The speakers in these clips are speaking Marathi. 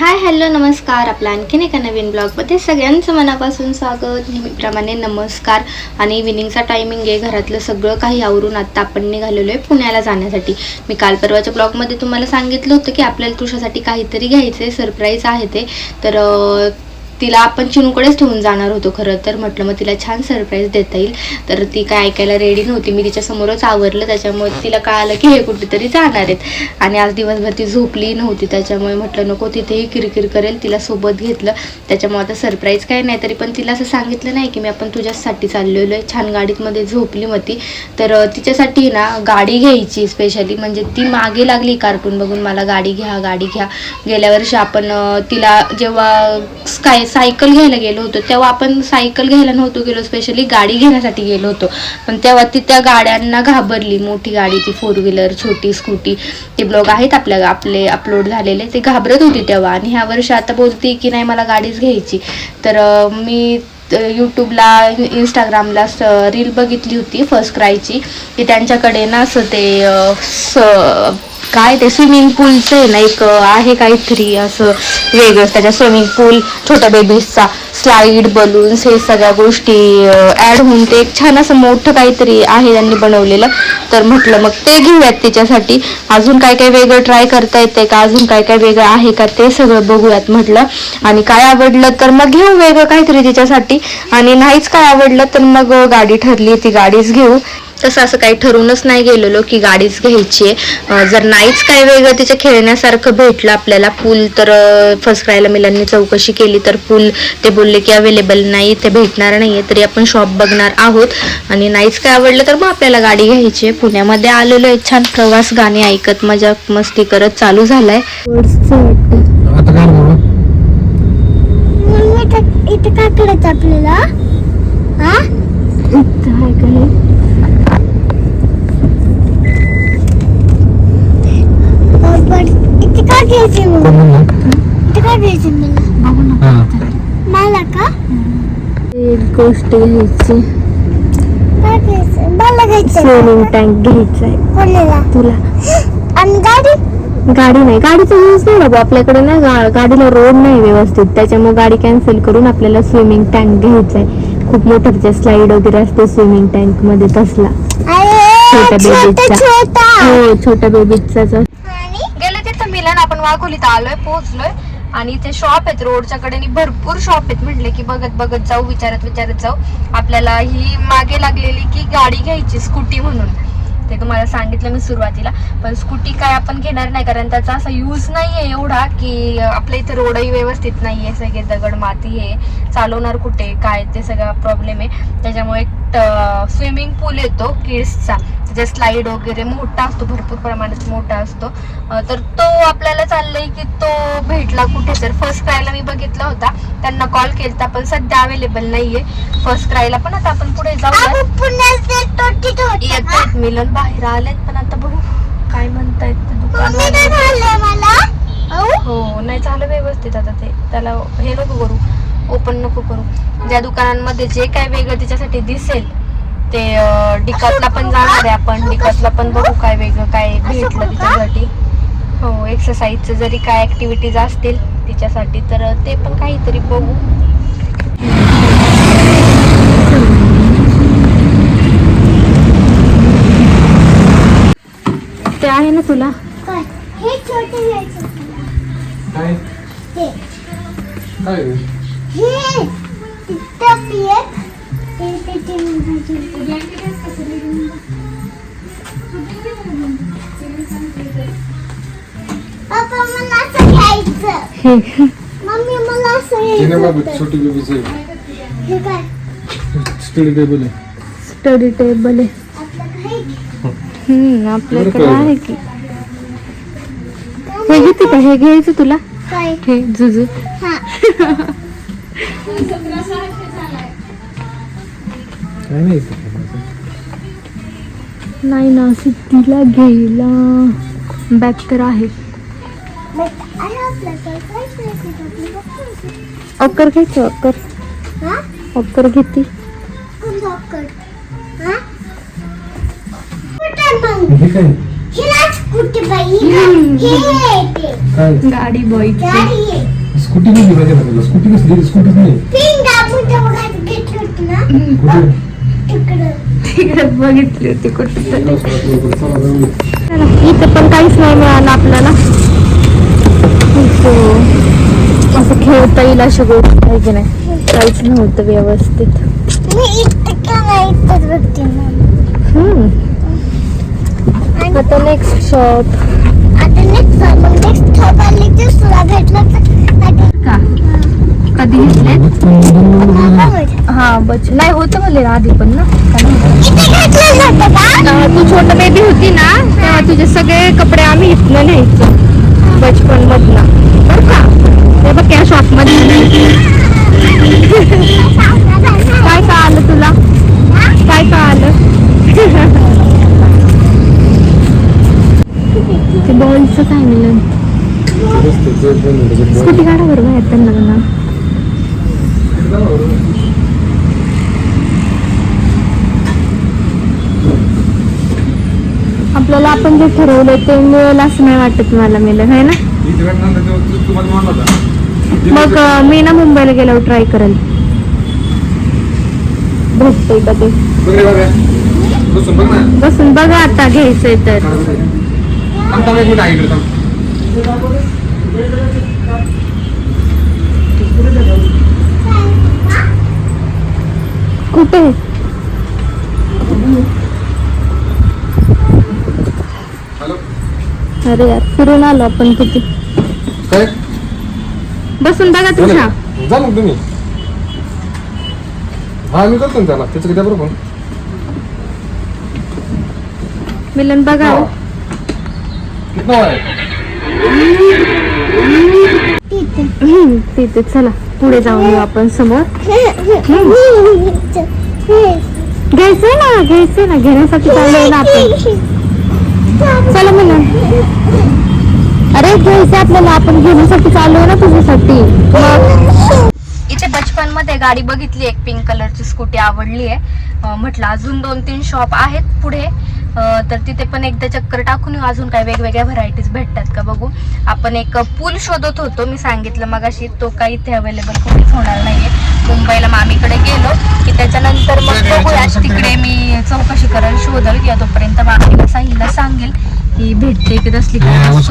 हाय हॅलो नमस्कार. आपला आणखीन एका नवीन ब्लॉगमध्ये सगळ्यांचं मनापासून स्वागत. नेहमीप्रमाणे नमस्कार. आणि विनिंगचा टायमिंग आहे. घरातलं सगळं काही आवरून आत्ता आपण निघालेलो आहे पुण्याला जाण्यासाठी. मी काल परवाच्या ब्लॉगमध्ये तुम्हाला सांगितलं होतं की आपल्याला तुझ्यासाठी काहीतरी घ्यायचं आहे सरप्राईज आहे ते. तर तिला आपण चिनूकडेच ठेवून जाणार होतो खरं तर. म्हटलं मग तिला छान सरप्राईज देता येईल. तर ती काय ऐकायला रेडी नव्हती. मी तिच्यासमोरच आवरलं. त्याच्यामुळे तिला कळालं की हे कुठेतरी जाणार आहेत. आणि आज दिवसभर ती झोपली नव्हती. त्याच्यामुळे म्हटलं नको तिथेही किरकिर करेल. तिला सोबत घेतलं. त्याच्यामुळे आता सरप्राईज काय नाही. तरी पण तिला असं सांगितलं नाही की मी आपण तुझ्यासाठी चाललेलो आहे छान गाडीतमध्ये झोपली मग ती तर तिच्यासाठी ना गाडी घ्यायची स्पेशली म्हणजे ती मागे लागली कार्टून बघून. मला गाडी घ्या गाडी घ्या. गेल्या वर्षी आपण तिला जेव्हा काय सायकल घ्यायला गेलो होतो. तेव्हा आपण सायकल घ्यायला नव्हतो गेलो स्पेशली गाडी घेण्यासाठी गेलो होतो. पण तेव्हा ती त्या गाड्यांना घाबरली. मोठी गाडी ती फोर व्हीलर छोटी स्कूटी ते ब्लॉग आहेत आपल्या आपले अपलोड झालेले. ते घाबरत होती तेव्हा. आणि ह्या वर्षी आता बोलते की नाही मला गाडीच घ्यायची. तर मी यूट्यूबला इंस्टाग्रामला स रील बघितली होती फर्स्ट क्रायची की त्यांच्याकडे ना असं ते स- काय ते स्विमिंग पूलचं आहे ना एक आहे काहीतरी असं वेगळं. त्याच्या स्विमिंग पूल छोट्या बेबीजचा स्लाईड बलून्स हे सगळ्या गोष्टी ॲड होऊन ते एक छान असं मोठं काहीतरी आहे त्यांनी बनवलेलं. तर म्हटलं मग ते घेऊयात तिच्यासाठी. अजून काय काय वेगळं ट्राय करता येते का? अजून काय काय वेगळं आहे का? ते सगळं बघूयात म्हटलं. आणि काय आवडलं तर मग घेऊ वेगळं काहीतरी तिच्यासाठी. आणि नाहीच काय आवडलं तर मग गाडी ठरली ती गाडीच घेऊ. तसं असं काही ठरूनच नाही गेलेलो की गाडीच घ्यायची आहे. जर नाहीच काय वेगळं तिच्या खेळण्यासारखं भेटलं आपल्याला पूल तर फर्स्ट क्रायला मिलांनी चौकशी केली तर पूल ते बोलले की अवेलेबल नाही ते भेटणार नाही आहे तरी आपण शॉप बघणार आहोत. आणि नाहीच काय आवडलं तर मग आपल्याला गाडी घ्यायची आहे. पुण्यामध्ये आलेलो आहे छान प्रवास गाणी ऐकत मजा मस्ती करत चालू झालाय. इथं काय करायचं आपल्याला हा बरोबर इथं काय घ्यायचं मग कोण म्हणलं इथं काय घ्यायचं मला हा मला का एक गोष्ट घ्यायची मला स्विमिंग टँक घ्यायचा आहे कोणाला तुला आणि गाडी गाडी नाही गाडीचा यूज नाही बाबा आपल्याकडे ना गाडीला रोड नाही व्यवस्थित. त्याच्यामुळे गाडी कॅन्सल करून आपल्याला स्विमिंग टँक घ्यायचा आहे खूप मोठा त्याच्या स्लाईड वगैरे असते स्विमिंग टँकमध्ये तसला. छोट्या. छोटा हो छोट्या बेबीचा गेले तिथं मिलन आपण वाघोलीत आलोय पोहोचलोय. आणि इथे शॉप आहेत रोडच्या कडेने भरपूर शॉप आहेत. म्हटले की बघत बघत जाऊ विचारत विचारत जाऊ. आपल्याला ही मागे लागलेली की गाडी घ्यायची स्कूटी म्हणून. ते तुम्हाला सांगितलं मी सुरुवातीला. पण स्कूटी काय आपण घेणार नाही कारण त्याचा असा यूज नाही आहे एवढा की आपल्या इथे रोडही व्यवस्थित नाही आहे सगळे दगड माती आहे. चालवणार कुठे काय ते सगळा प्रॉब्लेम आहे. त्याच्यामुळे स्विमिंग पूल येतो किड्सचा त्याचा स्लाईड वगैरे मोठा असतो भरपूर प्रमाणात मोठा असतो. तर तो आपल्याला चाललंय की तो भेटला कुठे तर. फर्स्ट क्रायला मी बघितला होता. त्यांना कॉल केलता पण सध्या अवेलेबल नाहीये. फर्स्ट क्रायला पण आता आपण पुढे? आहेत मिलन बाहेर आलेत पण आता बघू काय म्हणतायत दुकान हो नाही झालं व्यवस्थित आता ते. त्याला हे नको करू. ओपन नको करू. ज्या दुकानांमध्ये जे काय वेगळं तिच्यासाठी दिसेल ते अं, डिकॉटला पण जाणार आहे आपण. डिकॉटला पण बघू काय वेगळं काय भेटलं तिच्यासाठी हो एक्सरसाइजचं जरी काय ऍक्टिव्हिटीज असतील तिच्यासाठी तर ते पण काहीतरी बघू. ते आहे ना तुला? काय? मम्मी मला असं छोटी बेबीचे हे काय? स्टडी टेबल आहे. स्टडी टेबल आहे. आपलं काही हम्म आपल्याकडे आहे की. हे घेते का हे घ्यायचं तुला? हे जुजू. हा. काय नाही ना सिद्धीला घ्यायला. बॅग तर आहे. अक्कर घ्यायचं अक्कर. अक्कर घेते. गाडी बॉय. स्कूटी नाही. पाहिजे ना? तुला स्कूटी कसली स्कूटीच नाही बघितली होती कुठे. इथं पण काहीच नाही मिळालं आपल्याला. असं खेळता येईल अशी गोष्ट आहे की नाही. काहीच नव्हतं व्यवस्थित. आता नेक्स्ट शॉप आता नेक्स्ट मग नेक्स्ट शॉप आली की तुला भेटलं तर का कधी घेतले हा बच नाही होतं मला आधी पण ना तू छोट बेबी होती ना तेव्हा तुझे सगळे कपडे आम्ही इथनं न्यायचो बचपन मधनं बर का ते बघ या शॉपमध्ये काय काय आलं तुला काय काय आलं ते बॉलचं काय मिळलं स्कूटी काढा बरं बाहेर त्यांना आपल्याला आपण जे ठरवलं ते मिळेल असं नाही वाटत मला मिळेल है ना मग मी ना मुंबईला गेल्यावर ट्राय करेल भेटतंय का ते बसून बघ ना बसून बघा आता घ्यायचंय तर थांब, थांब, एक मिनिट आहे इकडे थांब. कुठे? हॅलो. अरे यार फिरून आलो आपण किती? काय? बसून बघा तुझ्या जा मग तुम्ही? हा मी करतो ना त्याला. त्याचं किती बरोबर? मिलन बघा. हो. आहे? तिथे. चला. पुढे जाऊन येऊ आपण समोर. घ्यायचंय ना घ्यायचंय ना घेण्यासाठी चाललोय ना आपण. चला मिलन अरे घ्यायचं आपल्याला आपण घेण्यासाठी चाललोय ना तुझ्यासाठी. इथे बचपनमध्ये गाडी बघितली एक पिंक कलरची स्कूटी आवडली आहे म्हटलं अजून दोन तीन शॉप आहेत पुढे. तर तिथे पण एकदा चक्कर टाकून येऊ अजून काय वेगवेगळ्या व्हरायटीज भेटतात का बघू. आपण एक पूल शोधत होतो मी सांगितलं मगाशी तो काही इथे अवेलेबल कुठेच होणार नाहीये. मुंबईला मामीकडे गेलो की त्याच्यानंतर मग बघूया. तिकडे मी चौकशी करेल शोधल किंवा तोपर्यंत मामीला साहिलला सांगेल की भेटते की तसली काय.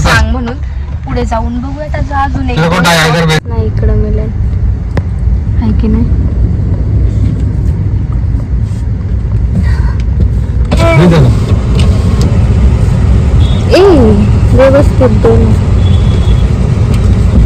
सांग म्हणून. पुढे जाऊन बघूया त्याचा अजून एक. नाही इकडं मिळेल. आहे की नाही झालं. ए व्यवस्थित दोन.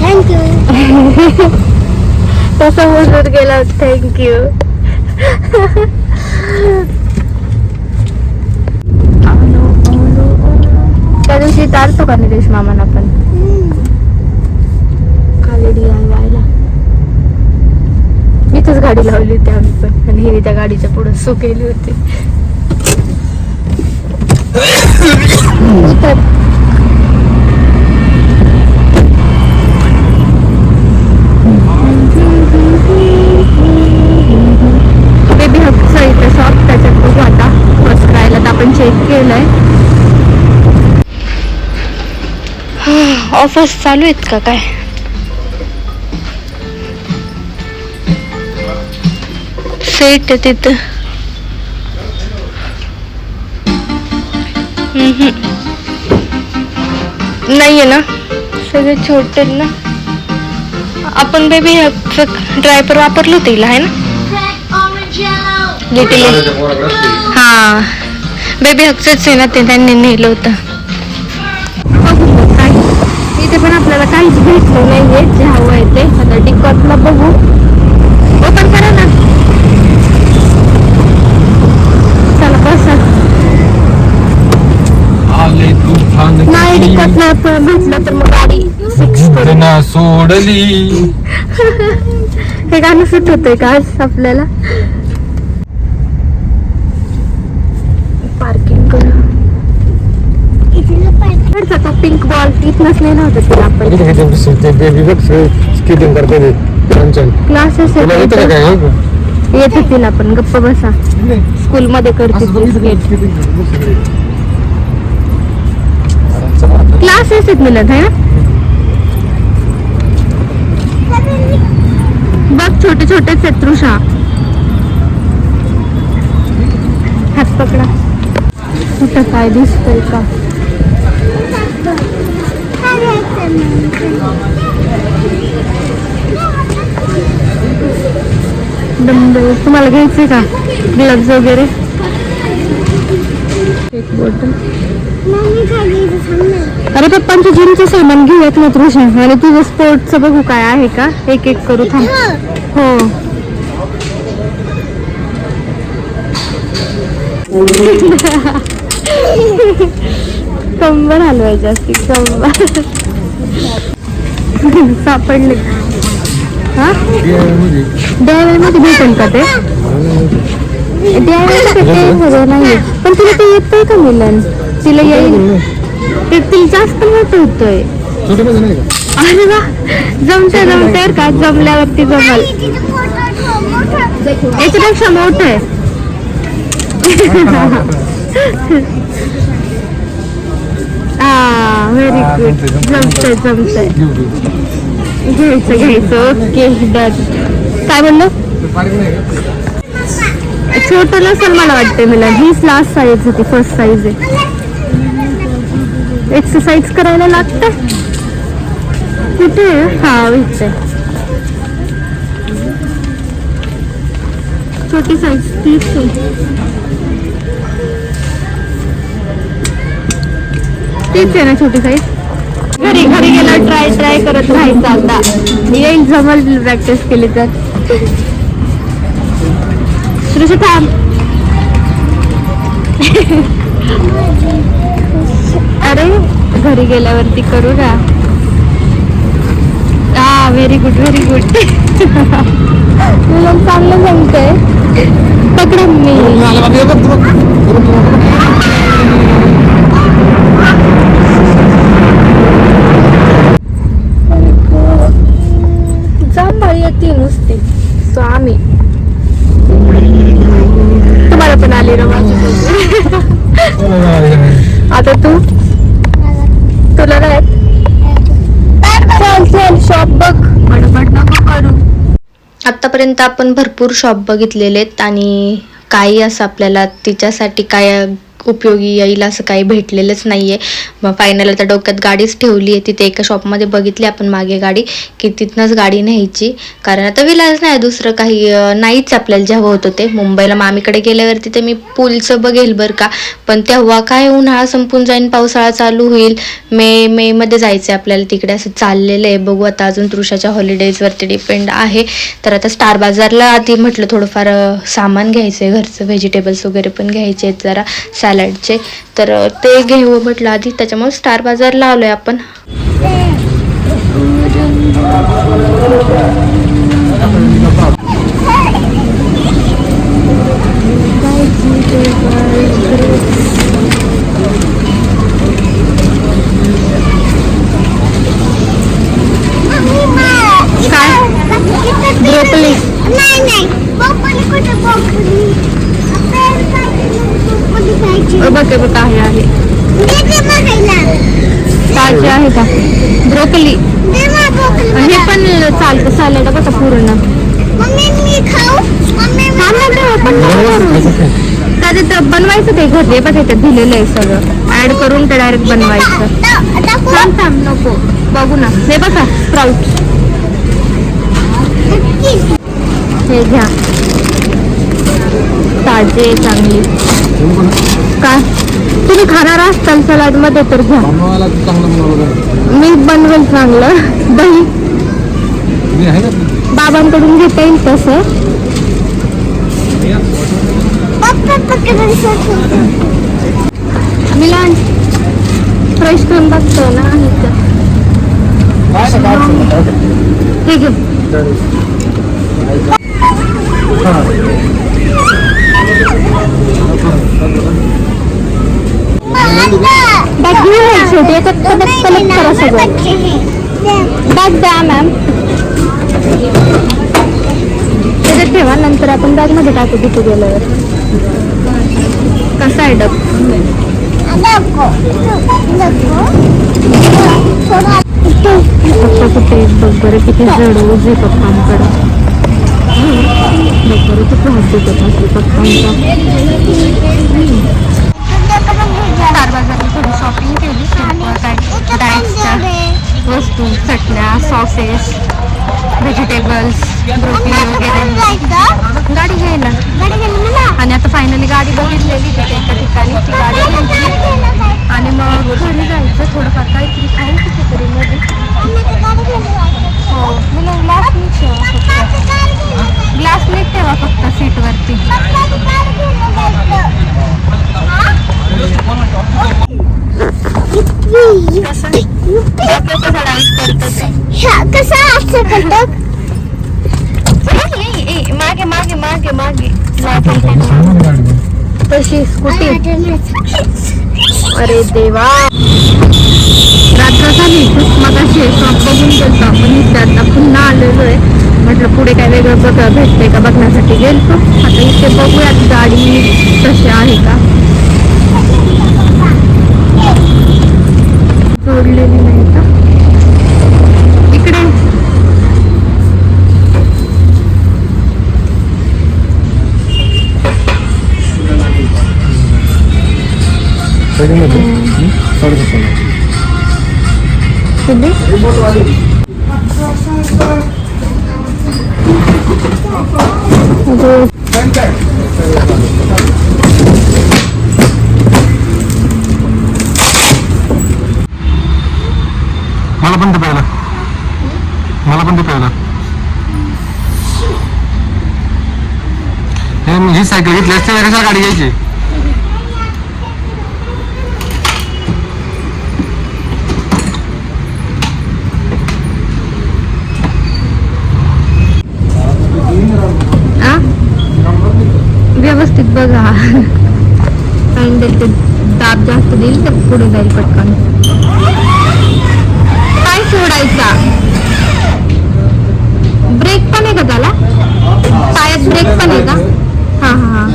थँक्यू तसा बोलत गेला थँक्यू त्या दिवशी चालतो का निलेश मामाना पण? खाली व्हायला इथंच गाडी लावली होती आम्ही पण आणि हिने त्या गाडीच्या पुढे सो केली होती इथं बेबी हक्कचं इथं शॉप त्याच्यात बघू आता फर्स्ट करायला तर आपण चेक केलंय ऑफर्स चालू आहेत का काय? सेट आहे तिथं. हम्म. नाहीये ना? सगळे छोटे ना? आपण बेबी ड्रायपर वापरलो होतं हिला आहे ना? लिटिल. हा. बेबी हक्सच आहे ना ते त्यांनी नेलं होतं. इथे पण आपल्याला काहीच भेटलं नाहीये जे हवं आहे ते. आता टिकटला बघू. ओपन करा ना. चला बसा. नाही टिकटला पण भेटलं तर मग गाडी फिक्स करू. घटना सोडली. हे गाणं सुट होतंय का आज आपल्याला पार्किंग करू इथलं पाहिजे इकडचा तो पिंक होता तिला आपण बघ स्केटिंग करते ते छान क्लासेस तुला येतं का काय हो? येते तिला पण गप्प बसा स्कूल मध्ये करते असं ती बघितलं स्केट का? skating करते बघ सगळे. अरे चला आता. क्लासेस आहेत मिळत आहे ना छोटे छोटेच आहेत तृषा हात पकडा कुठं काय दिसतंय का डंबल तुम्हाला घ्यायचे का? ग्लव्स वगैरे? एक बॉटल अरे पप्पांच्या जिमचं सामान घेऊयात ना तृषा. आणि तुझं स्पोर्टचं बघू काय आहे का? एक एक करू थांब. हो. कंबर हलवायची असते कंबर सापडले. हा? द्यावेळेमध्ये भेटेल का ते? सगळं नाही पण तिला ते येतंय का मिलन? तिला येईल. ते तिला जास्त मोठं होतंय. अरे वा. जमतंय जमतंय का? जमल्यावरती जमल. याच्यापेक्षा मोठं आहे. हा. व्हेरी गुड जमतंय, जमतंय. घ्यायचं घ्यायचं. Okay done. काय म्हणलं? छोटं नसेल मला वाटते मला हीच लास्ट साईज होती फर्स्ट साईज आहे. एक्सरसाइज करायला लागतं कुठे? हा इथे. छोटी साईज तीच आहे. तीच आहे ना छोटी साईज घरी घरी गेला ट्राय ट्राय करत राहायचं आता. येईल जमल प्रॅक्टिस केली तर. थांब. अरे घरी गेल्यावरती करू ना. हा व्हेरी गुड व्हेरी गुड चांगलं जमतंय पकडा मी ती नुसते. नुसती आम्ही. तुम्हाला पण आली ना आता तू? तुला नाही चल चल शॉप बघ. बडबड नको करू. आतापर्यंत आपण भरपूर शॉप बघितलेले आहेत आणि काही असं आपल्याला तिच्यासाठी काय उपयोगी येईल असं काही भेटलेलंच नाही आहे मग फायनल आता डोक्यात गाडीच ठेवली आहे तिथे एका शॉपमध्ये बघितली आपण मागे गाडी की तिथनंच गाडी न्यायची. कारण आता विलाज नाही दुसरं काही नाहीच आपल्याला जेव्हा होतं ते. मुंबईला मामीकडे गेल्यावरती तिथे मी पूलचं बघेल बरं का. पण तेव्हा काय उन्हाळा संपून जाईन पावसाळा चालू होईल. मे मेमध्ये जायचं आहे आपल्याला तिकडे. असं चाललेलं आहे. बघू आता अजून तृषाच्या हॉलिडेजवरती डिपेंड आहे. तर आता स्टार बाजारला आधी म्हटलं थोडंफार सामान घ्यायचं आहे घरचं व्हेजिटेबल्स वगैरे पण घ्यायचे आहेत जरा. सॅलडचे तर ते घेऊ म्हटलं आधी. त्याच्यामुळे स्टार बाजारला आहे आपण काय ब्रोकली नाही नाही पप्पाने कुठे पकडली आपल्याला पाहिजे पप्पाने पाहिजे बघ हे बघ आहे आहे दे दे बघायला ताजे आहे का ब्रोकली दे मग पकडली हे पण चालतं सॅलड बघा पूर्ण. बनवायचं ते घरी बघ त्याच्यात दिलेलं आहे सगळं. ऍड करून ते डायरेक्ट बनवायचं. थांब थांब नको. बघू ना. हे बघा स्प्राऊट हे घ्या. ताजे चांगली. काय? तुम्ही खाणार असाल सलाडमध्ये तर घ्या मी बनवेल चांगलं. दही. बाबांकडून घेता येईल तसं सोडतो. मिलान फ्रेश करून बघतो ना बॅग घेऊ आहे शेवटी याच्यात कलेक्ट कलेक्ट करा सगळं बच्चे हे. दे. बॅग द्या मॅम त्याच्यात ठेवा नंतर आपण बॅगमध्ये टाकू तिथे गेल्यावर. कसा आहे डब. पप्पा कुठे बघ बरं किती जड ओझे पप्पांकडं. बरोबर खूप भाग देतात असले पप्पांचा. चार बाजारला थोडी शॉपिंग केली डाएटच्या वस्तू चटण्या सॉसेस व्हेजिटेबल्स ब्रोकली वगैरे. गाडी घ्यायला. आणि आता फायनली गाडी बघितलेली तिथे एका ठिकाणी. ती गाडी घ्यायची आणि मग घरी जायचं थोडंफार काहीतरी खाऊ कुठेतरी मध्ये हो मला ग्लास नीट ठेवा फक्त ग्लास नीट ठेवा फक्त सीटवरती कसं डान्स करतात कसं असं करतात मागे मागे मागे मागे. तशी स्कूटी. अरे देवा. रात्र झाली खूप मगाशी शॉप बघून गेलतो आपण. इथे आता पुन्हा आलेलो आहे. म्हटलं पुढे काय वेगळं बघ भेटते का? बघण्यासाठी गेलतो. आता इथे बघूयात गाडी कशी आहे का? जोडलेली नाही का? मला पण ते पाहिलं मला पण ते पाहिलं हे मी ही सायकल घेतली असते ना गाडी घ्यायची आ व्यवस्थित बघा हँडल ते दाब जास्त देईल तर पुढे जाईल पटकन काय सोडायचा ब्रेक पण आहे का त्याला टायर ब्रेक पण आहे का हा हा हा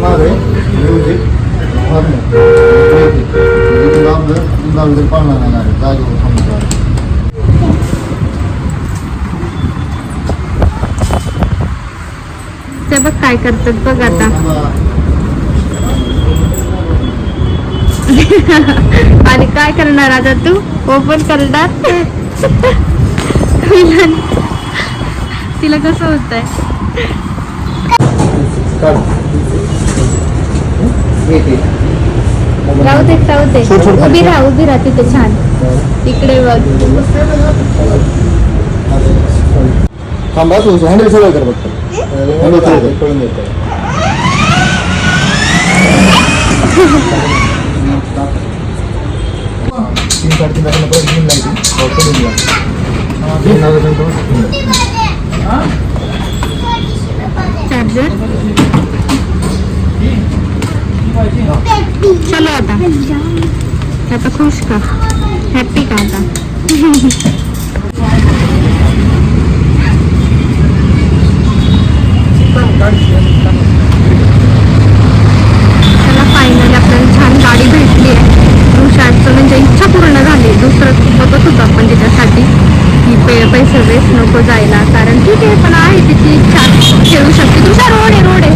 मागे म्युझिक म्युझिक लावलं लावलं पाळणार नाही जागेवर थांबणार ते बघ काय करतात बघ आता. आणि काय करणार आता तू? ओपन करणार? तिला कसं होत आहे राहू दे राहू दे. उभी राहा उभी राहा तिथे छान. इकडे बघ. थांबा तू हँडल सगळं कर फक्त. कळून तीन साडेतीन परत तीन चार्जर चलो आता. आता खुश का हॅपी का आता? त्याला फायनली आपल्याला छान गाडी भेटली आहे. ऋषाचं म्हणजे इच्छा पूर्ण झाली. दुसरं बघत होतो आपण तिच्यासाठी. की पे पैसे वेस्ट नको जायला. कारण ठीक आहे पण आहे तिची इच्छा. खेळू शकते. तुझा रोड आहे रोड आहे.